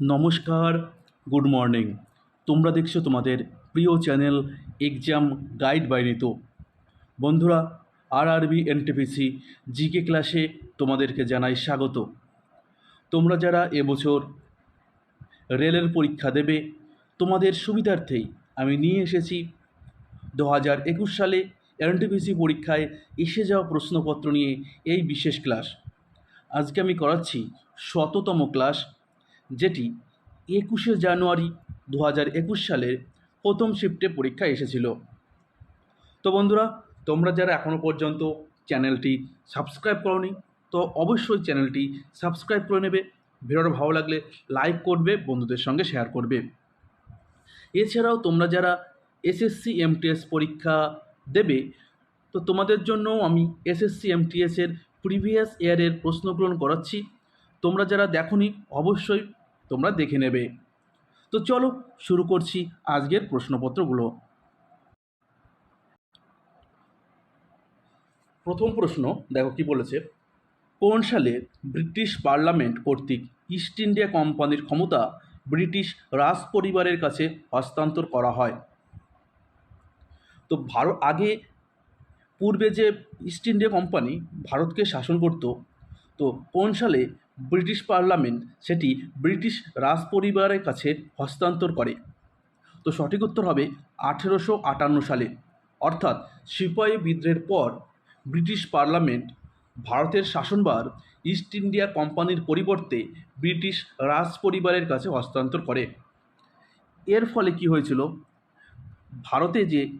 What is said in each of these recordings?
নমস্কার, good morning. তোমরা দেখছ তোমাদের প্রিয় channel exam guide by Ritu বন্ধুরা আর আরবি এনটিপিসি জিকে ক্লাসে তোমাদেরকে জানাই স্বাগত। তোমরা যারা এবছর রেলের পরীক্ষা দেবে, তোমাদের সুবিধার্থেই আমি নিয়ে এসেছি। দু হাজার একুশ সালে এনটিপিসি পরীক্ষায় এসে যাওয়া প্রশ্নপত্র নিয়ে এই বিশেষ ক্লাস। আজকে আমি করাচ্ছি শততম ক্লাস যেটি একুশে জানুয়ারি দু হাজার একুশ সালের প্রথম শিফটে পরীক্ষা এসেছিল। তো বন্ধুরা, তোমরা যারা এখনও পর্যন্ত চ্যানেলটি সাবস্ক্রাইব করনি, তো অবশ্যই চ্যানেলটি সাবস্ক্রাইব করে নেবে। ভিডিওটা ভালো লাগলে লাইক করবে, বন্ধুদের সঙ্গে শেয়ার করবে। এছাড়াও তোমরা যারা এসএসসি এমটিএস পরীক্ষা দেবে, তো তোমাদের জন্য আমি এসএসসি এমটিএসের প্রিভিয়াস ইয়ারের প্রশ্নপূরণ করাচ্ছি। তোমরা যারা দেখোনি, অবশ্যই তোমরা দেখে নেবে। তো চলো শুরু করছি আজকের প্রশ্নপত্রগুলো। প্রথম প্রশ্ন, দেখো কি বলেছে, কোন সালে ব্রিটিশ পার্লামেন্ট কর্তৃক ইস্ট ইন্ডিয়া কোম্পানির ক্ষমতা ব্রিটিশ রাজ পরিবারের কাছে হস্তান্তর করা হয়? তো ভারত আগে পূর্বে যে ইস্ট ইন্ডিয়া কোম্পানি ভারতকে শাসন করত, তো কোন সালে ব্রিটিশ পার্লামেন্ট সেটি ব্রিটিশ রাজ পরিবারের কাছে হস্তান্তর করে। তো সঠিক উত্তর হবে আঠেরোশো আটান্ন সালে। অর্থাৎ সিপাহী বিদ্রোহের পর ব্রিটিশ পার্লামেন্ট ভারতের শাসনভার ইস্ট ইন্ডিয়া কোম্পানির পরিবর্তে ব্রিটিশ রাজ পরিবারের কাছে হস্তান্তর করে। এর ফলে কি হয়েছিল? ভারতে যে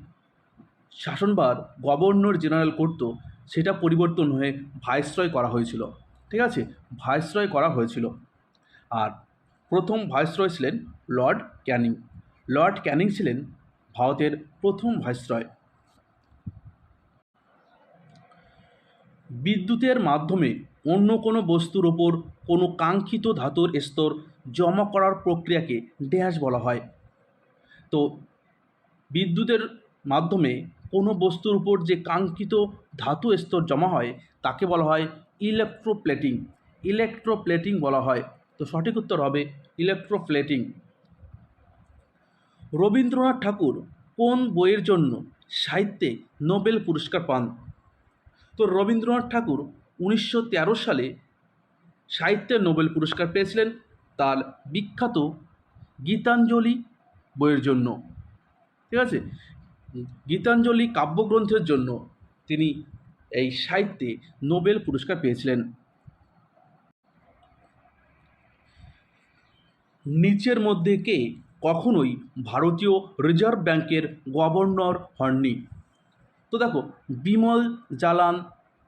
শাসনভার গভর্নর জেনারেল করতো, সেটা পরিবর্তন হয়ে ভাইসরয় করা হয়েছিল। ঠিক আছে? ভাইসরয় করা হয়েছিল। আর প্রথম ভাইসরয় ছিলেন লর্ড ক্যানিং। লর্ড ক্যানিং ছিলেন ভারতের প্রথম ভাইসরয়। বিদ্যুতের মাধ্যমে অন্য কোনো বস্তুর ওপর কোনো কাঙ্ক্ষিত ধাতুর স্তর জমা করার প্রক্রিয়াকে ড্যাশ বলা হয়। তো বিদ্যুতের মাধ্যমে কোনো বস্তুর উপর যে কাঙ্ক্ষিত ধাতু স্তর জমা হয়, তাকে বলা হয় ইলেকট্রোপ্লেটিং ইলেকট্রোপ্লেটিং বলা হয়। তো সঠিক উত্তর হবে ইলেকট্রোপ্লেটিং রবীন্দ্রনাথ ঠাকুর কোন বইয়ের জন্য সাহিত্যে নোবেল পুরস্কার পান? তো রবীন্দ্রনাথ ঠাকুর উনিশশো তেরো সালে সাহিত্যে নোবেল পুরস্কার পেয়েছিলেন তার বিখ্যাত গীতাঞ্জলি বইয়ের জন্য। ঠিক আছে? গীতাঞ্জলি কাব্যগ্রন্থের জন্য তিনি এই সাহিত্যে নোবেল পুরস্কার পেয়েছিলেন। নিচের মধ্যে কে কখনোই ভারতীয় রিজার্ভ ব্যাংকের গভর্নর হননি। তো দেখো, বিমল জালান,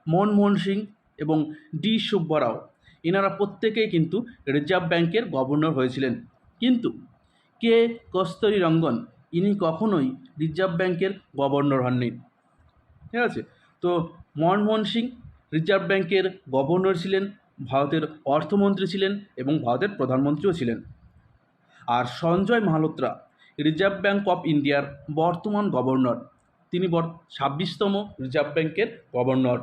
মনমোহন সিং এবং ডি সুব্বারাও এনারা প্রত্যেকেই কিন্তু রিজার্ভ ব্যাংকের গভর্নর হয়েছিলেন। কিন্তু কে কস্তরী রঙ্গন ইনি কখনোই রিজার্ভ ব্যাংকের গভর্নর হননি। ঠিক আছে? তো মনমোহন সিং, রিজার্ভ ব্যাংকের গভর্নর ছিলেন, ভারতের অর্থমন্ত্রী ছিলেন এবং ভারতের প্রধানমন্ত্রীও ছিলেন। আর Sanjay Malhotra, reserve bank of ইন্ডিয়ার বর্তমান গভর্নর। তিনি ছাব্বিশতম রিজার্ভ ব্যাংকের governor.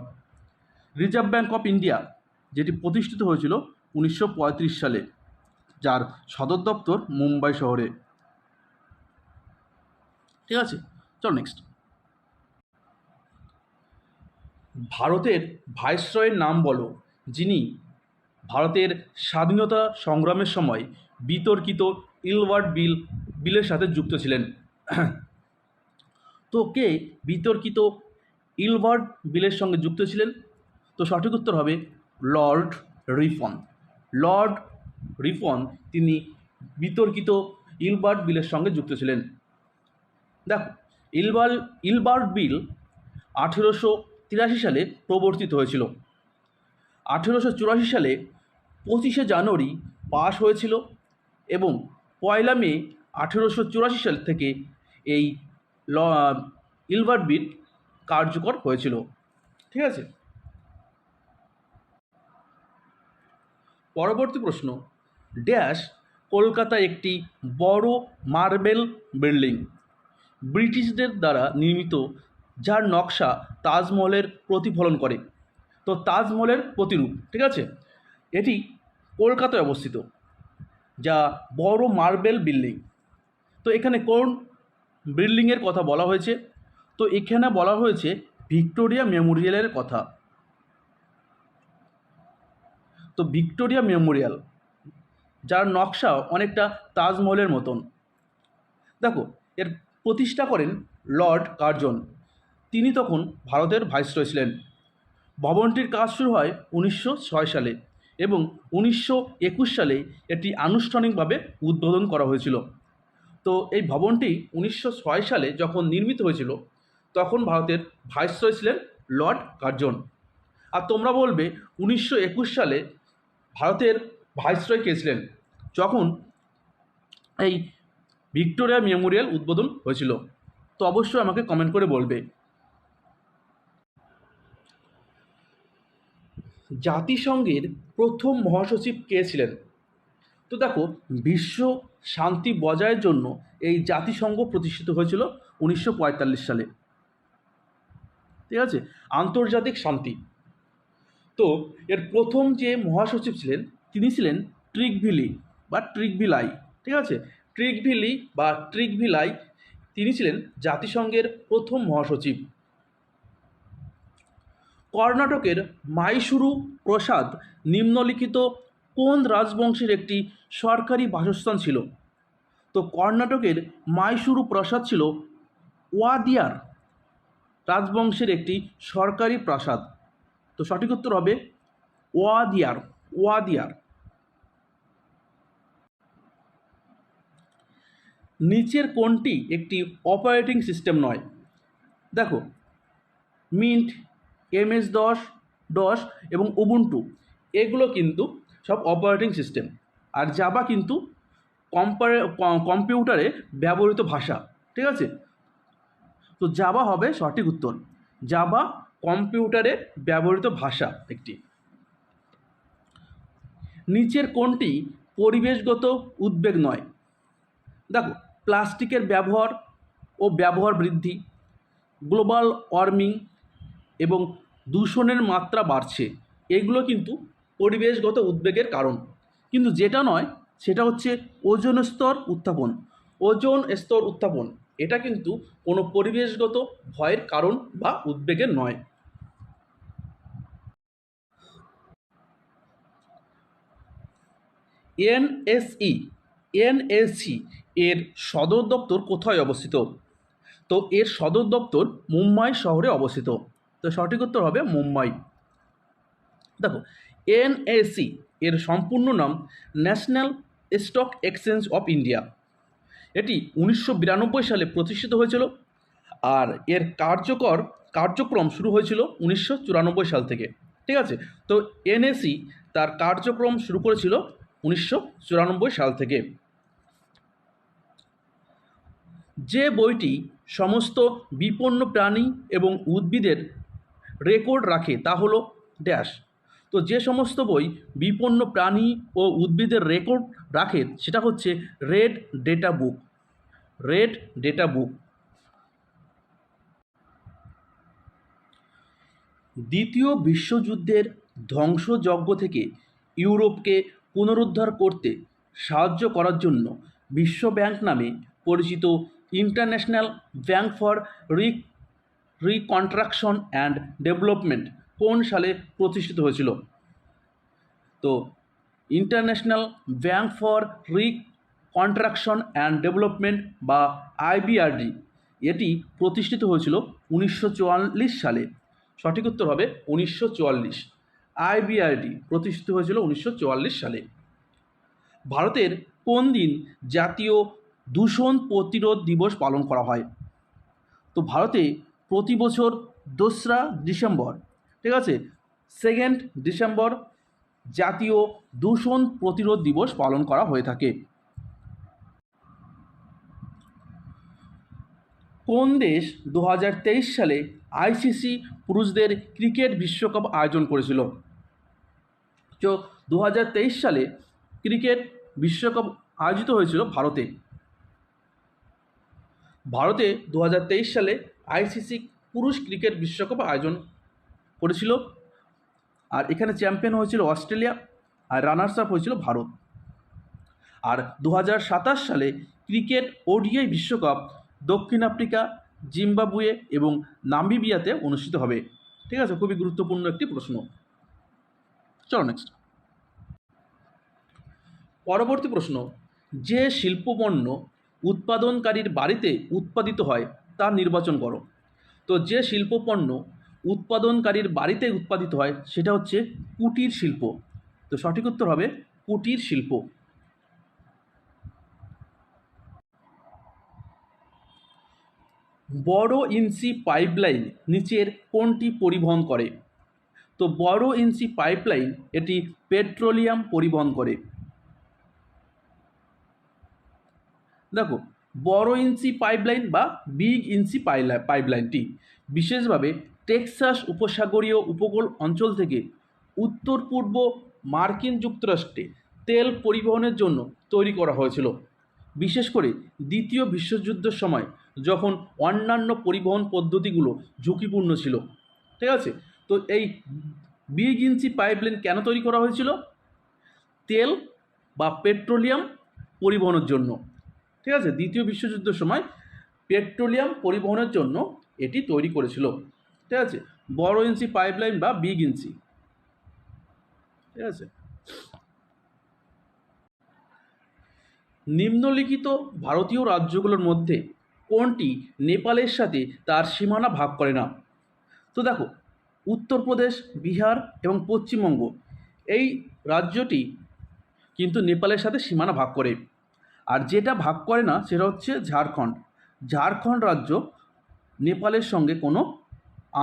Reserve bank of India, যেটি প্রতিষ্ঠিত হয়েছিল উনিশশো পঁয়ত্রিশ সালে, যার সদর দপ্তর মুম্বাই শহরে। ঠিক আছে, চল নেক্সট ভারতের ভাইসরয়ের নাম বলো, যিনি ভারতের স্বাধীনতা সংগ্রামের সময় বিতর্কিত ইলওয়ার্ড বিল, বিলের সাথে যুক্ত ছিলেন। তো কে বিতর্কিত ইলওয়ার্ড বিলের সঙ্গে যুক্ত ছিলেন? তো সঠিক উত্তর হবে লর্ড রিফন। লর্ড রিফন তিনি বিতর্কিত ইলবার্ট বিলের সঙ্গে যুক্ত ছিলেন। দেখো ইলবার ইলবার্ট বিল আঠেরোশো তিরাশি সালে প্রবর্তিত হয়েছিল। আঠেরোশো চুরাশি সালে পঁচিশে জানুয়ারি পাশ হয়েছিল এবং পয়লা মে আঠেরোশো চুরাশি সাল থেকে এই ল ইলবার্ট বিল কার্যকর হয়েছিল। ঠিক আছে? পরবর্তী প্রশ্ন, ড্যাশ কলকাতা একটি বড় মার্বেল বিল্ডিং ব্রিটিশদের দ্বারা নির্মিত যার নকশা তাজমহলের প্রতিফলন করে। তো তাজমহলের প্রতিরূপ, ঠিক আছে? এটি কলকাতায় অবস্থিত, যা বড় মার্বেল বিল্ডিং। তো এখানে কোন বিল্ডিংয়ের কথা বলা হয়েছে? তো এখানে বলা হয়েছে ভিক্টোরিয়া মেমোরিয়ালের কথা। তো ভিক্টোরিয়া মেমোরিয়াল, যার নকশা অনেকটা তাজমহলের মতন। দেখো, এর প্রতিষ্ঠা করেন লর্ড কার্জন। তিনি তখন ভারতের ভাইসরয় ছিলেন। ভবনটির কাজ শুরু হয় উনিশশো ছয় সালে এবং উনিশশো একুশ সালে এটি আনুষ্ঠানিকভাবে উদ্বোধন করা হয়েছিল। তো এই ভবনটি উনিশশো ছয় সালে যখন নির্মিত হয়েছিল, তখন ভারতের ভাইসরয় ছিলেন লর্ড কার্জন। আর তোমরা বলবে, উনিশশো একুশ সালে ভারতের ভাইসরয় কে ছিলেন? যখন এই ভিক্টোরিয়া মেমোরিয়াল উদ্বোধন হয়েছিল। তো অবশ্যই আমাকে কমেন্ট করে বলবে। জাতিসংঘের প্রথম মহাসচিব কে ছিলেন? তো দেখো, বিশ্ব শান্তি বজায়ের জন্য এই জাতিসংঘ প্রতিষ্ঠিত হয়েছিল উনিশশো পঁয়তাল্লিশ সালে। ঠিক আছে? আন্তর্জাতিক শান্তি। তো এর প্রথম যে মহাসচিব ছিলেন, তিনি ছিলেন ট্রিকভিলি বা ট্রিকভিলাই ঠিক আছে? ট্রিকভিলি বা ট্রিকভিলাই তিনি ছিলেন জাতিসংঘের প্রথম মহাসচিব। কর্ণাটকের মাইসুরু প্রসাদ নিম্নলিখিত কোন রাজবংশের একটি সরকারি বাসস্থান ছিল? তো কর্ণাটকের মাইসুরু প্রাসাদ ছিল ওয়াদিয়ার রাজবংশের একটি সরকারি প্রাসাদ। তো সঠিক উত্তর হবে ওয়াদিয়ার ওয়াদিয়ার। নিচের কোনটি একটি অপারেটিং সিস্টেম নয়। দেখো মিন্ট এমএস দশ দশ এবং উবুন্টু এগুলো কিন্তু সব অপারেটিং সিস্টেম আর জাবা কিন্তু কম্পারে কম্পিউটারে ব্যবহৃত ভাষা, ঠিক আছে? তো জাবা হবে সঠিক উত্তর। জাবা কম্পিউটারে ব্যবহৃত ভাষা একটি। নিচের কোনটি পরিবেশগত উদ্বেগ নয়। দেখো, প্লাস্টিকের ব্যবহার ও ব্যবহার বৃদ্ধি, গ্লোবাল ওয়ার্মিং এবং দূষণের মাত্রা বাড়ছে। এগুলো কিন্তু পরিবেশগত উদ্বেগের কারণ। কিন্তু যেটা নয়, সেটা হচ্ছে ওজন স্তর উত্থাপন। ওজন স্তর উত্থাপন, এটা কিন্তু কোনো পরিবেশগত ভয়ের কারণ বা উদ্বেগের নয়। এনএসই এনএসসি এর সদর দপ্তর কোথায় অবস্থিত? তো এর সদর দপ্তর মুম্বাই শহরে অবস্থিত। তো সঠিক উত্তর হবে মুম্বাই। দেখো এনএসি এর সম্পূর্ণ নাম national stock exchange of India. এটি উনিশশো বিরানব্বই সালে প্রতিষ্ঠিত হয়েছিল আর এর কার্যকর কার্যক্রম শুরু হয়েছিল উনিশশো চুরানব্বই সাল থেকে। ঠিক আছে? তো এনএসি তার কার্যক্রম শুরু করেছিল উনিশশো চুরানব্বই সাল থেকে। যে বইটি সমস্ত বিপন্ন প্রাণী এবং উদ্ভিদের রেকর্ড রাখে, তা হলো ড্যাশ তো যে সমস্ত বই বিপন্ন প্রাণী ও উদ্ভিদের রেকর্ড রাখে, সেটা হচ্ছে red data book red data book দ্বিতীয় বিশ্বযুদ্ধের ধ্বংসযজ্ঞ থেকে ইউরোপকে পুনরুদ্ধার করতে সাহায্য করার জন্য বিশ্ব ব্যাংক নামে পরিচিত ইন্টারন্যাশনাল ব্যাংক ফর রি রিকন্ট্রাকশন অ্যান্ড ডেভেলপমেন্ট কোন সালে প্রতিষ্ঠিত হয়েছিল? তো international bank for reconstruction and development বা আইবিআরডি এটি প্রতিষ্ঠিত হয়েছিল উনিশশো চুয়াল্লিশ সালে। সঠিক উত্তর হবে উনিশশো চুয়াল্লিশ। আইবিআরডি প্রতিষ্ঠিত হয়েছিল উনিশশো চুয়াল্লিশ সালে। ভারতের কোন দিন জাতীয় দূষণ প্রতিরোধ দিবস পালন করা হয়? তো ভারতে প্রতি বছর দোসরা ডিসেম্বর, ঠিক আছে? সেকেন্ড ডিসেম্বর জাতীয় দূষণ প্রতিরোধ দিবস পালন করা হয়ে থাকে। কোন দেশ দু হাজার তেইশ সালে আইসিসি পুরুষদের ক্রিকেট বিশ্বকাপ আয়োজন করেছিল? তো দু হাজার তেইশ সালে ক্রিকেট বিশ্বকাপ আয়োজিত হয়েছিল ভারতে। ভারতে দু হাজার তেইশ সালে আইসিসি পুরুষ ক্রিকেট বিশ্বকাপ আয়োজন করেছিল। আর এখানে চ্যাম্পিয়ন হয়েছিল অস্ট্রেলিয়া, আর রানার্স আপ হয়েছিল ভারত। আর দু হাজার সাতাশ সালে ক্রিকেট ওডিআই বিশ্বকাপ দক্ষিণ আফ্রিকা, জিম্বাবুয়ে এবং নামিবিয়াতে অনুষ্ঠিত হবে। ঠিক আছে, খুবই গুরুত্বপূর্ণ একটি প্রশ্ন। চলো নেক্সট পরবর্তী প্রশ্ন, যে শিল্পপণ্য উৎপাদনকারীর বাড়িতে উৎপাদিত হয় তা নির্বাচন করো। তো যে শিল্পপণ্য উৎপাদনকারীর বাড়িতে উৎপাদিত হয়, সেটা হচ্ছে কুটির শিল্প। তো সঠিক উত্তর হবে কুটির শিল্প। বড় ইঞ্চি পাইপলাইন নিচের কোনটি পরিবহন করে? তো বড় ইঞ্চি পাইপলাইন এটি পেট্রোলিয়াম পরিবহন করে। দেখো বড় ইঞ্চি পাইপলাইন বা বিগ ইঞ্চি পাইপলাইনটি বিশেষভাবে টেক্সাস উপসাগরীয় উপকূল অঞ্চল থেকে উত্তর পূর্ব মার্কিন যুক্তরাষ্ট্রে তেল পরিবহনের জন্য তৈরি করা হয়েছিল। বিশেষ করে দ্বিতীয় বিশ্বযুদ্ধের সময় যখন অন্যান্য পরিবহন পদ্ধতিগুলো ঝুঁকিপূর্ণ ছিল। ঠিক আছে? তো এই বিগ ইঞ্চি পাইপলাইন কেন তৈরি করা হয়েছিল? তেল বা পেট্রোলিয়াম পরিবহনের জন্য। ঠিক আছে? দ্বিতীয় বিশ্বযুদ্ধের সময় পেট্রোলিয়াম পরিবহনের জন্য এটি তৈরি করেছিল। ঠিক আছে? বড় ইঞ্চি পাইপলাইন বা বিগ ইঞ্চি। ঠিক আছে? নিম্নলিখিত ভারতীয় রাজ্যগুলোর মধ্যে কোনটি নেপালের সাথে তার সীমানা ভাগ করে না? তো দেখো, উত্তরপ্রদেশ, বিহার এবং পশ্চিমবঙ্গ, এই রাজ্যটি কিন্তু নেপালের সাথে সীমানা ভাগ করে। আর যেটা ভাগ করে না, সেটা হচ্ছে ঝাড়খণ্ড। ঝাড়খণ্ড রাজ্য নেপালের সঙ্গে কোনো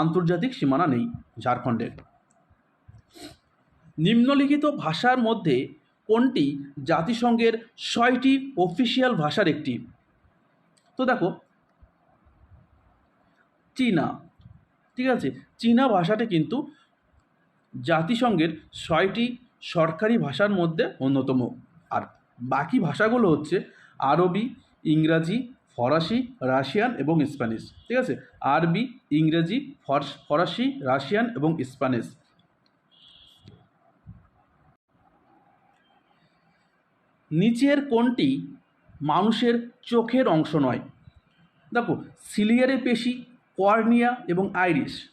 আন্তর্জাতিক সীমানা নেই ঝাড়খণ্ডের নিম্নলিখিত ভাষার মধ্যে কোনটি জাতিসংঘের ছয়টি অফিসিয়াল ভাষার একটি? তো দেখো, চীনা, ঠিক আছে? চীনা ভাষাটি কিন্তু জাতিসংঘের ছয়টি সরকারি ভাষার মধ্যে অন্যতম। আর বাকি ভাষাগুলো হচ্ছে আরবি, ইংরাজি, ফরাসি, রাশিয়ান এবং স্প্যানিশ, ঠিক আছে? আরবি, ইংরেজি, ফরাসি রাশিয়ান এবং স্প্যানিশ। নিচের কোনটি মানুষের চোখের অংশ নয়। দেখো, সিলিয়ারে পেশি কর্নিয়া এবং আইরিস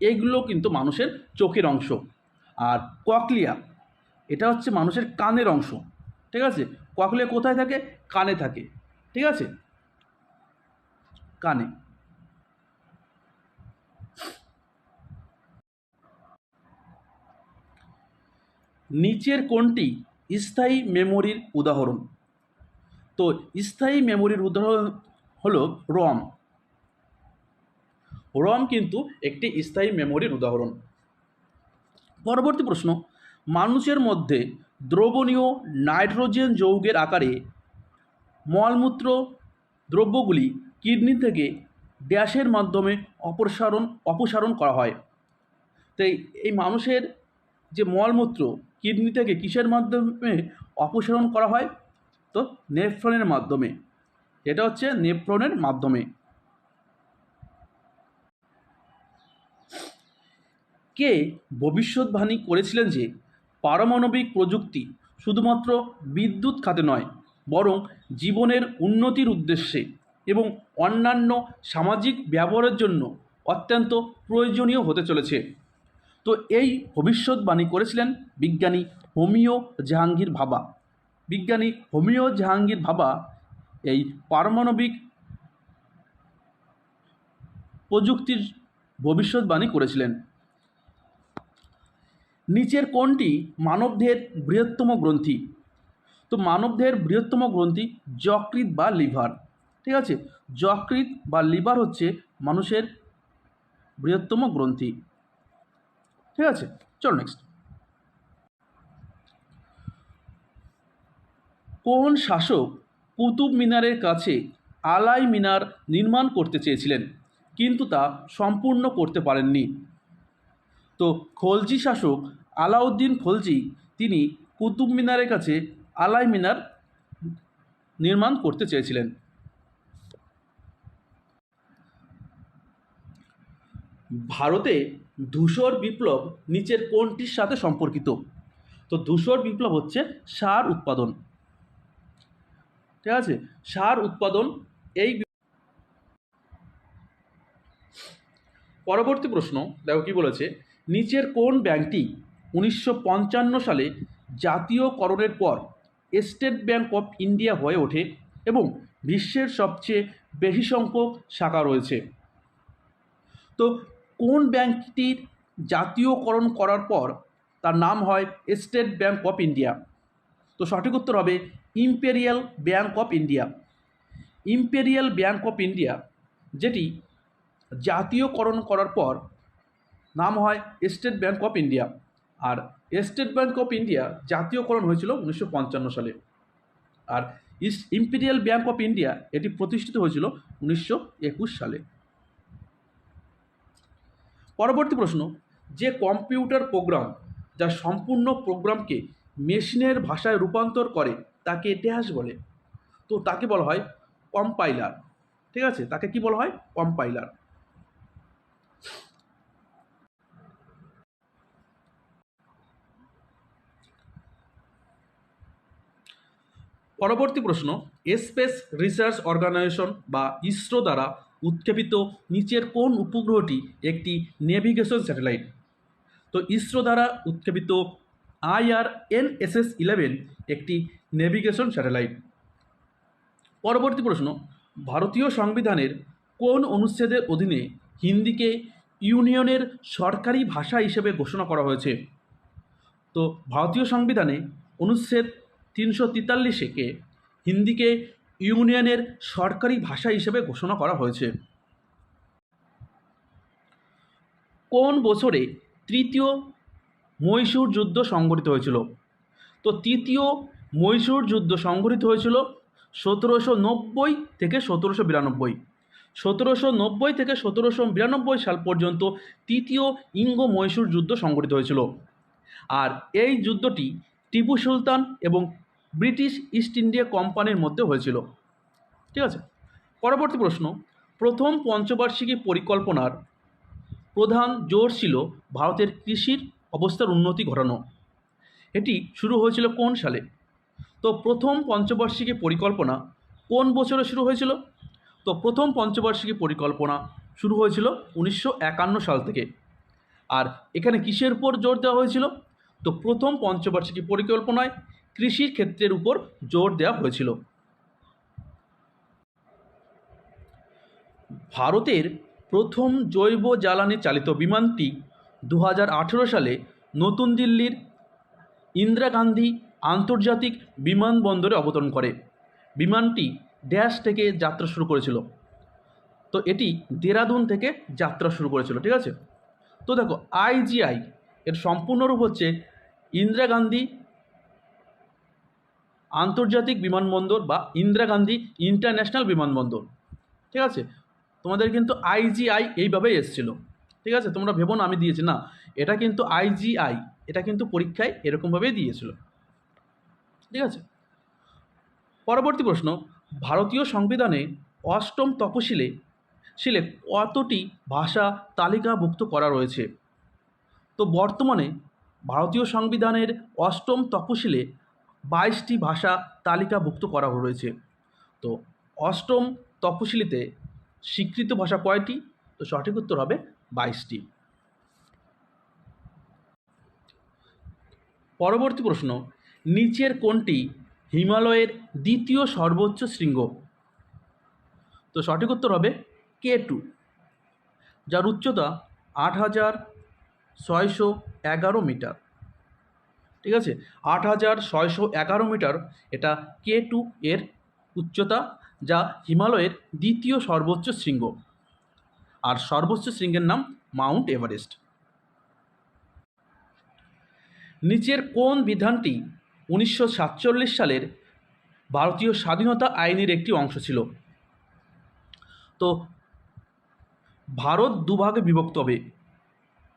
এগুলো কিন্তু মানুষের চোখের অংশ। আর ককলিয়া, এটা হচ্ছে মানুষের কানের অংশ। ঠিক আছে? ককলিয়া কোথায় থাকে? কানে থাকে। ঠিক আছে? কানে। নিচের কোনটি স্থায়ী মেমোরির উদাহরণ। তো স্থায়ী মেমোরির উদাহরণ হলো রম। রম কিন্তু একটি স্থায়ী মেমোরির উদাহরণ। পরবর্তী প্রশ্ন, মানুষের মধ্যে দ্রবণীয় নাইট্রোজেন যৌগের আকারে মলমূত্র দ্রব্যগুলি কিডনি থেকে ড্যাশের মাধ্যমে অপসারণ অপসারণ করা হয়। তাই এই মানুষের যে মলমূত্র কিডনি থেকে কিসের মাধ্যমে অপসারণ করা হয়? তো নেফ্রনের মাধ্যমে। এটা হচ্ছে নেফ্রনের মাধ্যমে। কে ভবিষ্যৎবাণী করেছিলেন যে পারমাণবিক প্রযুক্তি শুধুমাত্র বিদ্যুৎ খাতে নয়, বরং জীবনের উন্নতির উদ্দেশ্যে এবং অন্যান্য সামাজিক ব্যবহারের জন্য অত্যন্ত প্রয়োজনীয় হতে চলেছে। তো এই ভবিষ্যৎবাণী করেছিলেন বিজ্ঞানী হোমিও জাহাঙ্গীর ভাবা। বিজ্ঞানী হোমিও জাহাঙ্গীর ভাবা এই পারমাণবিক প্রযুক্তির ভবিষ্যৎবাণী করেছিলেন। নিচের কোনটি মানবদেহের বৃহত্তম গ্রন্থি। তো মানবদেহের বৃহত্তম গ্রন্থি যকৃৎ বা লিভার, ঠিক আছে? যকৃৎ বা লিভার হচ্ছে মানুষের বৃহত্তম গ্রন্থি, ঠিক আছে? চলো নেক্সট কোন শাসক কুতুব মিনারের কাছে আলাই মিনার নির্মাণ করতে চেয়েছিলেন, কিন্তু তা সম্পূর্ণ করতে পারেননি? তো খলজি শাসক আলাউদ্দিন খলজি তিনি কুতুব মিনারের কাছে আলাই মিনার নির্মাণ করতে চেয়েছিলেন। ভারতে ধূসর বিপ্লব নিচের কোনটির সাথে সম্পর্কিত? তো ধূসর বিপ্লব হচ্ছে সার উৎপাদন। ঠিক আছে? সার উৎপাদন এই পরবর্তী প্রশ্ন, দেখো কি বলেছে? নিচের কোন ব্যাংকটি উনিশশো পঞ্চান্ন সালে জাতীয়করণের পর স্টেট ব্যাংক অফ ইন্ডিয়া হয়ে ওঠে এবং বিশ্বের সবচেয়ে বেশি সংখ্যক শাখা রয়েছে। তো কোন ব্যাংকটির জাতীয়করণ করার পর তার নাম হয় স্টেট ব্যাংক অফ ইন্ডিয়া? তো সঠিক উত্তর হবে imperial bank of India. Imperial bank of India, যেটি জাতীয়করণ করার পর নাম হয় স্টেট ব্যাংক অফ ইন্ডিয়া। আর স্টেট ব্যাঙ্ক অফ ইন্ডিয়া জাতীয়করণ হয়েছিল উনিশশো পঞ্চান্ন সালে। আর east imperial bank of India এটি প্রতিষ্ঠিত হয়েছিল উনিশশো একুশ সালে। পরবর্তী প্রশ্ন, যে কম্পিউটার প্রোগ্রাম যা সম্পূর্ণ প্রোগ্রামকে মেশিনের ভাষায় রূপান্তর করে, তাকে ড্যাশ বলে। তো তাকে বলা হয় কম্পাইলার। ঠিক আছে? তাকে কি বলা হয়? কম্পাইলার। পরবর্তী প্রশ্ন স্পেস রিসার্চ অর্গানাইজেশন বা ইসরো দ্বারা উৎক্ষেপিত নিচের কোন উপগ্রহটি একটি নেভিগেশন স্যাটেলাইট? তো ইসরো দ্বারা উৎক্ষেপিত আইআর এনএসএস ইলেভেন একটি নেভিগেশন স্যাটেলাইট। পরবর্তী প্রশ্ন, ভারতীয় সংবিধানের কোন অনুচ্ছেদের অধীনে হিন্দিকে ইউনিয়নের সরকারি ভাষা হিসেবে ঘোষণা করা হয়েছে? তো ভারতীয় সংবিধানে অনুচ্ছেদ তিনশো তেতাল্লিশেকে হিন্দিকে ইউনিয়নের সরকারি ভাষা হিসেবে ঘোষণা করা হয়েছে। কোন বছরে তৃতীয় মহীশূর যুদ্ধ সংঘটিত হয়েছিল? তো তৃতীয় মহীশূর যুদ্ধ সংঘটিত হয়েছিল সতেরোশো নব্বই থেকে সতেরোশো বিরানব্বই। সতেরোশো নব্বই থেকে সতেরোশো বিরানব্বই সাল পর্যন্ত তৃতীয় ইঙ্গ মহীশূর যুদ্ধ সংঘটিত হয়েছিল। আর এই যুদ্ধটি টিপু সুলতান এবং ব্রিটিশ ইস্ট ইন্ডিয়া কোম্পানির মধ্যে হয়েছিল। ঠিক আছে? পরবর্তী প্রশ্ন। প্রথম পঞ্চবার্ষিকী পরিকল্পনার প্রধান জোর ছিল ভারতের কৃষির অবস্থার উন্নতি ঘটানো। এটি শুরু হয়েছিল কোন সালে? তো প্রথম পঞ্চবার্ষিকী পরিকল্পনা কোন বছরে শুরু হয়েছিল? তো প্রথম পঞ্চবার্ষিকী পরিকল্পনা শুরু হয়েছিল উনিশশো একান্ন সাল থেকে। আর এখানে কিসের উপর জোর দেওয়া হয়েছিল? তো প্রথম পঞ্চবার্ষিকী পরিকল্পনায় কৃষির ক্ষেত্রের উপর জোর দেওয়া হয়েছিল। ভারতের প্রথম জৈব জ্বালানি চালিত বিমানটি দু হাজার আঠেরো সালে নতুন দিল্লির ইন্দিরা গান্ধী আন্তর্জাতিক বিমানবন্দরে অবতরণ করে। বিমানটি ড্যাশ থেকে যাত্রা শুরু করেছিল। তো এটি দেরাদুন থেকে যাত্রা শুরু করেছিল, ঠিক আছে? তো দেখো আইজিআই এর সম্পূর্ণ রূপ হচ্ছে ইন্দিরা গান্ধী আন্তর্জাতিক বিমানবন্দর বা ইন্দিরা গান্ধী ইন্টারন্যাশনাল বিমানবন্দর। ঠিক আছে? তোমাদের কিন্তু আইজিআই এইভাবেই এসেছিল। ঠিক আছে? তোমরা ভেবো না আমি দিয়েছি। না, এটা কিন্তু আইজিআই এটা কিন্তু পরীক্ষায় এরকমভাবেই দিয়েছিল। ঠিক আছে? পরবর্তী প্রশ্ন, ভারতীয় সংবিধানে অষ্টম তপশিলে, শিলে কতটি ভাষা তালিকাভুক্ত করা রয়েছে? তো বর্তমানে ভারতীয় সংবিধানের অষ্টম তপশিলে বাইশটি ভাষা তালিকাভুক্ত করা রয়েছে। তো অষ্টম তপশিলিতে স্বীকৃত ভাষা কয়টি? তো সঠিক উত্তর হবে বাইশটি। পরবর্তী প্রশ্ন, নিচের কোনটি হিমালয়ের দ্বিতীয় সর্বোচ্চ শৃঙ্গ? তো সঠিক উত্তর হবে কে টু। যার উচ্চতা আট হাজার ছয়শো এগারো মিটার। ঠিক আছে? আট হাজার ছয়শো এগারো মিটার। এটা কে টু এর উচ্চতা? যা হিমালয়ের দ্বিতীয় সর্বোচ্চ শৃঙ্গ। আর সর্বোচ্চ শৃঙ্গের নাম মাউন্ট এভারেস্ট। নিচের কোন বিধানটি উনিশশো সাতচল্লিশ সালের ভারতীয় স্বাধীনতা আইনের একটি অংশ ছিল? তো ভারত দুভাগে বিভক্ত হবে।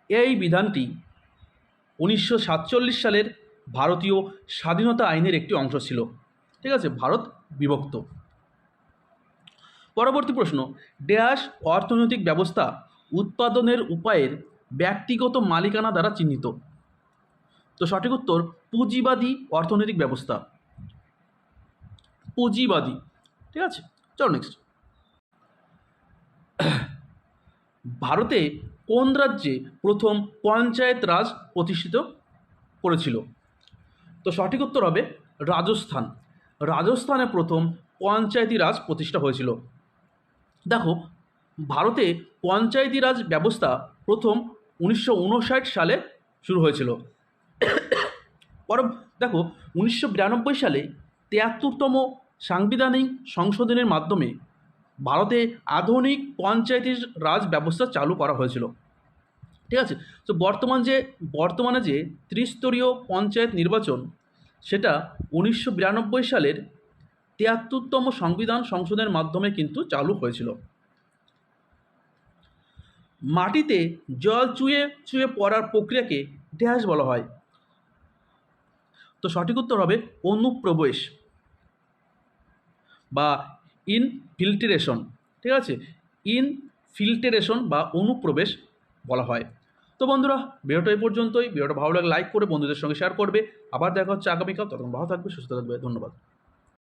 এই বিধানটি উনিশশো সাতচল্লিশ সালের ভারতীয় স্বাধীনতা আইনের একটি অংশ ছিল। ঠিক আছে? ভারত বিভক্ত। পরবর্তী প্রশ্ন। ড্যাশ অর্থনৈতিক ব্যবস্থা উৎপাদনের উপায়ের ব্যক্তিগত মালিকানা দ্বারা চিহ্নিত। তো সঠিক উত্তর, পুঁজিবাদী অর্থনৈতিক ব্যবস্থা। পুঁজিবাদী। ঠিক আছে? চলো নেক্সট ভারতে কোন রাজ্যে প্রথম পঞ্চায়েত রাজ প্রতিষ্ঠিত করেছিল? তো সঠিক উত্তর হবে রাজস্থান। রাজস্থানে প্রথম পঞ্চায়েতি রাজ প্রতিষ্ঠা হয়েছিল। দেখো, ভারতে পঞ্চায়েতি রাজ ব্যবস্থা প্রথম উনিশশো উনষাট সালে শুরু হয়েছিল। পর দেখো, উনিশশো বিরানব্বই সালে তিয়াত্তরতম সাংবিধানিক সংশোধনের মাধ্যমে ভারতে আধুনিক পঞ্চায়েতি রাজ ব্যবস্থা চালু করা হয়েছিল। ঠিক আছে? তো বর্তমান যে, বর্তমানে যে ত্রিস্তরীয় পঞ্চায়েত নির্বাচন, সেটা উনিশশো বিরানব্বই সালের তিয়াত্তরতম সংবিধান সংশোধনের মাধ্যমে কিন্তু চালু হয়েছিল। মাটিতে জল চুয়ে চুয়ে পড়ার প্রক্রিয়াকে ড্যাশ বলা হয়। তো সঠিক উত্তর হবে অনুপ্রবেশ বা ইনফিল্ট্রেশন ঠিক আছে? ইন ফিল্টারেশন বা অনুপ্রবেশ বলা হয়। তো বন্ধুরা, ভিডিওটা এই পর্যন্তই। ভিডিওটা ভালো লাগে লাইক করে বন্ধুদের সঙ্গে শেয়ার করবে। আবার দেখা হচ্ছে আগামীকাল। তখন ভালো থাকবে, সুস্থ থাকবে। ধন্যবাদ।